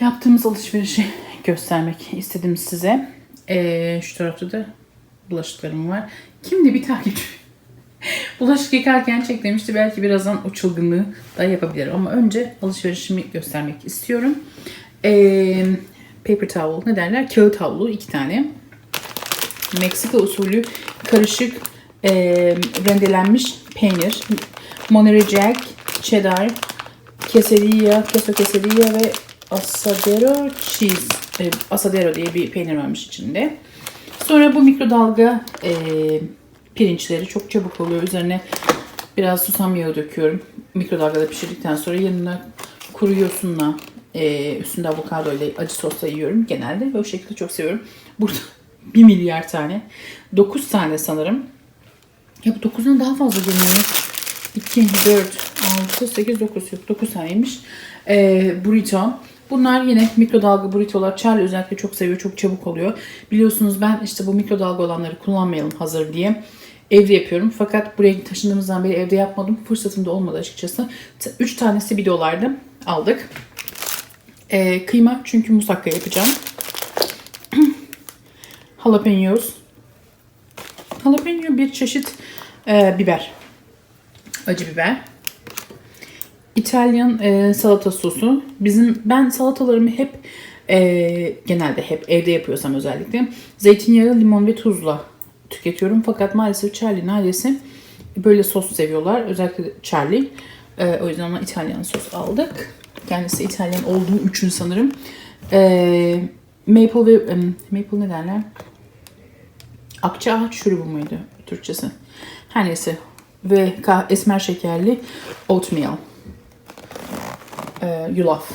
Yaptığımız alışverişi göstermek istedim size. Ee, şu tarafta da bulaşıklarım var. Kimdi bir takipçi? Bulaşık yıkarken çek demişti. Belki birazdan o çılgınlığı da yapabilirim. Ama önce alışverişimi göstermek istiyorum. Ee, paper towel ne derler? Kağıt havlu iki tane. Meksika usulü karışık e, rendelenmiş peynir. Monterey Jack, cheddar, quesadilla, queso quesadilla ve asadero cheese. E, asadero diye bir peynir varmış içinde. Sonra bu mikrodalga e, pirinçleri çok çabuk oluyor. Üzerine biraz susam yağı döküyorum. Mikrodalgada pişirdikten sonra yanına kuru yosunla e, üstünde avokado ile acı sosla yiyorum genelde. Ve o şekilde çok seviyorum. Burada 1 milyar tane. 9 tane sanırım. Ya bu 9'dan daha fazla geliyor. 2, 4, 6, 8, 9 yok. 9 taneymiş. Ee, burrito. Bunlar yine mikrodalga burritolar. Charlie özellikle çok seviyor. Çok çabuk oluyor. Biliyorsunuz ben işte bu mikrodalga olanları kullanmayalım hazır diye. Evde yapıyorum. Fakat buraya taşındığımızdan beri evde yapmadım. Fırsatım da olmadı açıkçası. 3 tanesi 1 dolardı. Aldık. Ee, kıyma çünkü musakka yapacağım. Jalapenos. Jalapeno bir çeşit e, biber. Acı biber. İtalyan e, salata sosu. Bizim ben salatalarımı hep e, genelde hep evde yapıyorsam özellikle zeytinyağı, limon ve tuzla tüketiyorum. Fakat maalesef Charlie'nin ailesi böyle sos seviyorlar. Özellikle Charlie. E, o yüzden ona İtalyan sos aldık. Kendisi İtalyan olduğu için sanırım. E, maple ve e, maple ne derler? Akçaağaç şurubu muydu Türkçesi? Her neyse. Ve esmer şekerli oatmeal. Ee, yulaf.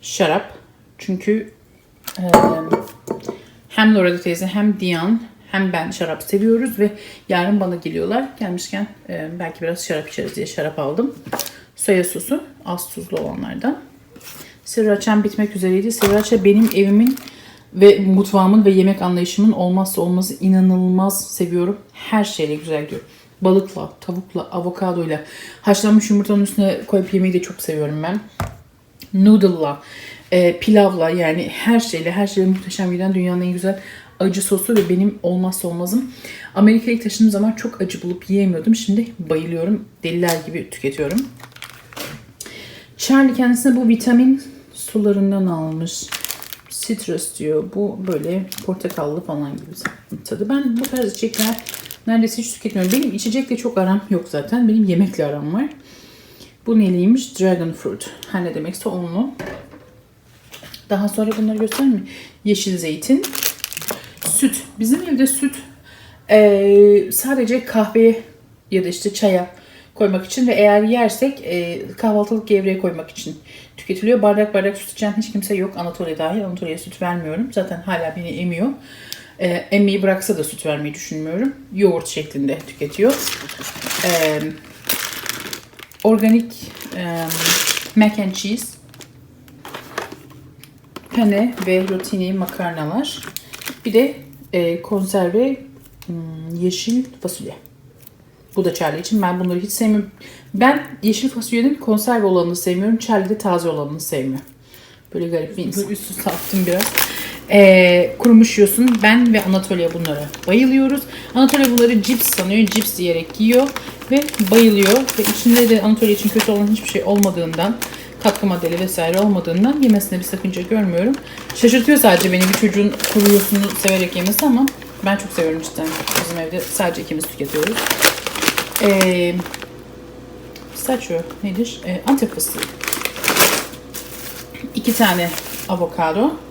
Şarap. Çünkü e, hem Lorada teyze hem Diyan hem ben şarap seviyoruz ve yarın bana geliyorlar. Gelmişken e, belki biraz şarap içeriz diye şarap aldım. Soya sosu az tuzlu olanlardan. Sriracha'n bitmek üzereydi. Sriracha benim evimin ve mutfağımın ve yemek anlayışımın olmazsa olmazı inanılmaz seviyorum. Her şeyle güzel gidiyor. Balıkla, tavukla, avokadoyla, haşlanmış yumurtanın üstüne koyup yemeyi de çok seviyorum ben. Noodle'la, e, pilavla yani her şeyle, her şeyle muhteşem giden dünyanın en güzel acı sosu ve benim olmazsa olmazım. Amerika'ya taşındığım zaman çok acı bulup yiyemiyordum. Şimdi bayılıyorum. Deliler gibi tüketiyorum. Charlie kendisine bu vitamin sularından almış. Citrus diyor. Bu böyle portakallı falan gibi tadı. Ben bu tarz içecekler neredeyse hiç tüketmiyorum. Benim içecekle çok aram yok zaten. Benim yemekle aram var. Bu neliymiş? Dragon fruit. Her ne demekse onlu. Daha sonra bunları göstereyim mi? Yeşil zeytin. Süt. Bizim evde süt eee, sadece kahveye ya da işte çaya koymak için ve eğer yersek e, kahvaltılık gevreye koymak için tüketiliyor. Bardak bardak süt içen hiç kimse yok Anatolia dahil. Anatolia'ya süt vermiyorum. Zaten hala beni emiyor. E, emmeyi bıraksa da süt vermeyi düşünmüyorum. Yoğurt şeklinde tüketiyor. E, organik e, mac and cheese penne ve rotini makarnalar. Bir de e, konserve hmm, yeşil fasulye. Bu da Charlie için. Ben bunları hiç sevmiyorum. Ben yeşil fasulyenin konserve olanını sevmiyorum. Charlie de taze olanını sevmiyor. Böyle garip bir insan. Üst üste attım biraz. Ee, kurumuş. Ben ve Anatolia bunlara bayılıyoruz. Anatolia bunları cips sanıyor. Cips diyerek yiyor. Ve bayılıyor. Ve içinde de Anatolia için kötü olan hiçbir şey olmadığından katkı maddeli vesaire olmadığından yemesine bir sakınca görmüyorum. Şaşırtıyor sadece beni bir çocuğun kuru severek yemesi ama ben çok seviyorum cidden. Bizim evde sadece ikimiz tüketiyoruz. Ee, pistachio nedir? Ee, Antep fıstığı. İki tane avokado.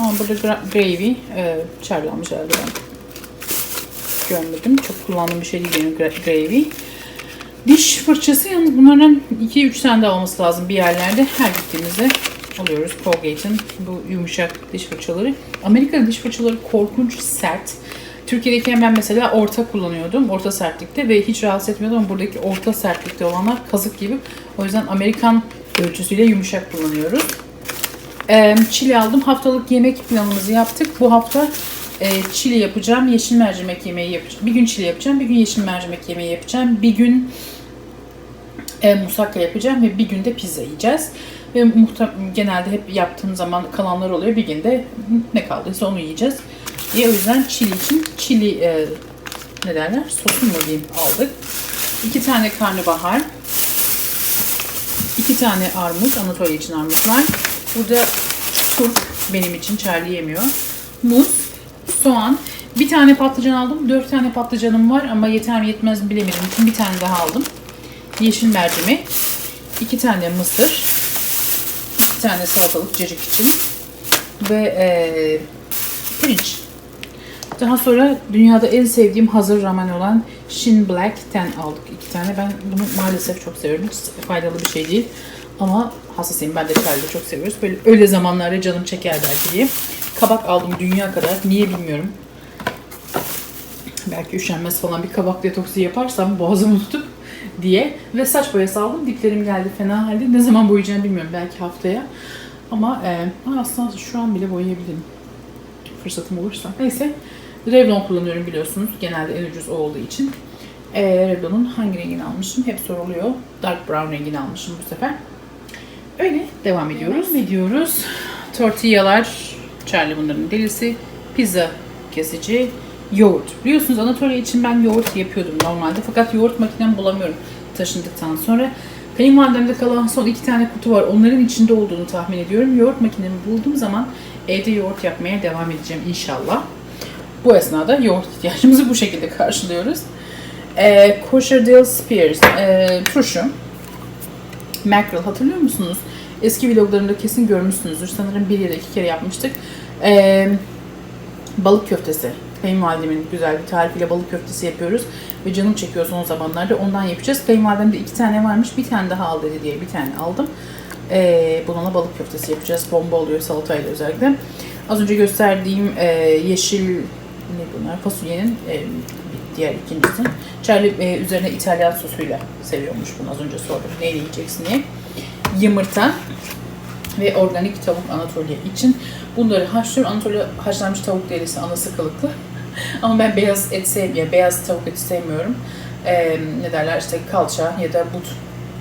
Ama burada gra- gravy. E, Charlie almış herhalde ben. Görmedim. Çok kullandığım bir şey değil benim gra- gravy. Diş fırçası yalnız bunların 2-3 tane daha olması lazım bir yerlerde. Her gittiğimizde alıyoruz Colgate'in bu yumuşak diş fırçaları. Amerika'da diş fırçaları korkunç sert. Türkiye'deyken ben mesela orta kullanıyordum. Orta sertlikte ve hiç rahatsız etmiyordu ama buradaki orta sertlikte olanlar kazık gibi. O yüzden Amerikan ölçüsüyle yumuşak kullanıyoruz. Ee, çili aldım. Haftalık yemek planımızı yaptık. Bu hafta e, çili yapacağım. Yeşil mercimek yemeği yapacağım. Bir gün çili yapacağım. Bir gün yeşil mercimek yemeği yapacağım. Bir gün e, musakka yapacağım ve bir günde pizza yiyeceğiz. Ve genelde hep yaptığım zaman kalanlar oluyor. Bir günde ne kaldıysa onu yiyeceğiz. Diye o yüzden çili için çili e, ne derler sosun mu diyeyim aldık. İki tane karnabahar. iki tane armut. Anatolia için armut var. Burada turp benim için Charlie yemiyor. Muz, soğan. Bir tane patlıcan aldım. Dört tane patlıcanım var ama yeter mi yetmez bilemedim. bir tane daha aldım. Yeşil mercimek. iki tane mısır. iki tane salatalık cacık için. Ve eee pirinç. Daha sonra dünyada en sevdiğim hazır ramen olan Shin Black'ten aldık iki tane. Ben bunu maalesef çok seviyorum. Hiç faydalı bir şey değil. Ama hassasıyım. Ben de Charlie'de çok seviyoruz. Böyle öyle zamanlarda canım çeker belki diye. Kabak aldım dünya kadar. Niye bilmiyorum. Belki üşenmez falan bir kabak detoksu yaparsam boğazımı tutup diye. Ve saç boyası aldım. Diplerim geldi fena halde. Ne zaman boyayacağımı bilmiyorum. Belki haftaya. Ama e, aslında şu an bile boyayabilirim fırsatım olursa. Neyse. Revlon kullanıyorum biliyorsunuz. Genelde en ucuz o olduğu için. Ee, Revlon'un hangi rengini almışım? Hep soruluyor. Dark brown rengini almışım bu sefer. Öyle devam ediyoruz. Devam ediyoruz. Tortillalar, Charlie bunların delisi. Pizza kesici, yoğurt. Biliyorsunuz Anatolia için ben yoğurt yapıyordum normalde. Fakat yoğurt makinemi bulamıyorum taşındıktan sonra. Kayınvalidemde kalan son iki tane kutu var. Onların içinde olduğunu tahmin ediyorum. Yoğurt makinemi bulduğum zaman evde yoğurt yapmaya devam edeceğim inşallah. Bu esnada yoğurt ihtiyacımızı bu şekilde karşılıyoruz. Ee, Kosher Dill Spears, ee, turşu. Mackerel hatırlıyor musunuz? Eski vloglarımda kesin görmüşsünüzdür. Sanırım bir ya da iki kere yapmıştık. Ee, balık köftesi. Kayınvalidemin güzel bir tarifiyle balık köftesi yapıyoruz. Ve canım çekiyor son zamanlarda. Ondan yapacağız. Kayınvalidemde iki tane varmış. Bir tane daha al dedi diye bir tane aldım. Ee, bununla balık köftesi yapacağız. Bomba oluyor salatayla özellikle. Az önce gösterdiğim e, yeşil ne bunlar? Fasulyenin e, diğer ikincisi. Charlie e, üzerine İtalyan sosuyla seviyormuş bunu. Az önce sordum. Neyle yiyeceksin diye. Yumurta ve organik tavuk Anatolia için. Bunları haşlıyorum. Anatolia haşlanmış tavuk derisi anası kılıklı. Ama ben beyaz et sevmiyorum. Beyaz tavuk eti sevmiyorum. Ee, ne derler işte kalça ya da but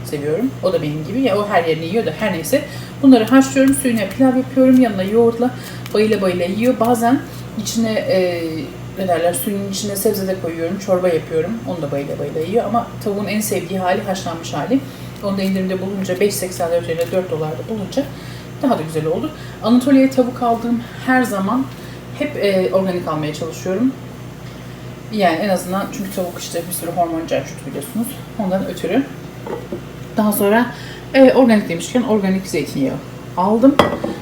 seviyorum. O da benim gibi. Ya o her yerini yiyor da her neyse. Bunları haşlıyorum. Suyuna pilav yapıyorum. Yanına yoğurtla bayıla bayıla yiyor. Bazen içine e, ne derler suyun içine sebze de koyuyorum. Çorba yapıyorum. Onu da bayıla bayıla yiyor. Ama tavuğun en sevdiği hali haşlanmış hali. Onu da indirimde bulunca 5.84 yerine 4 dolarda bulunca daha da güzel oldu. Anatolia'ya tavuk aldığım her zaman hep e, organik almaya çalışıyorum. Yani en azından çünkü tavuk işte bir sürü hormon carçut biliyorsunuz. Ondan ötürü. Daha sonra e, organik demişken organik zeytinyağı aldım.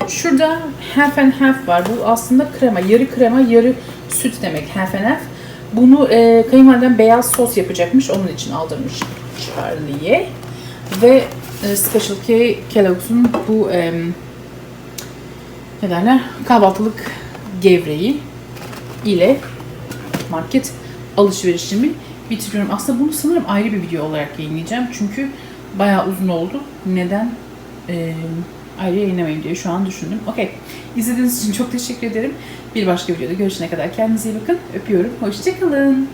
Şurada half and half var. Bu aslında krema. Yarı krema, yarı süt demek half and half. Bunu e, kayınvalidem beyaz sos yapacakmış. Onun için aldırmış Charlie'ye. Ve e, Special K Kellogg's'un bu e, ne derler? Kahvaltılık gevreği ile market alışverişimi bitiriyorum. Aslında bunu sanırım ayrı bir video olarak yayınlayacağım. Çünkü bayağı uzun oldu. Neden e, ayrı yayınlamayayım diye şu an düşündüm. Okey. İzlediğiniz için çok teşekkür ederim. Bir başka videoda görüşene kadar kendinize iyi bakın. Öpüyorum. Hoşçakalın.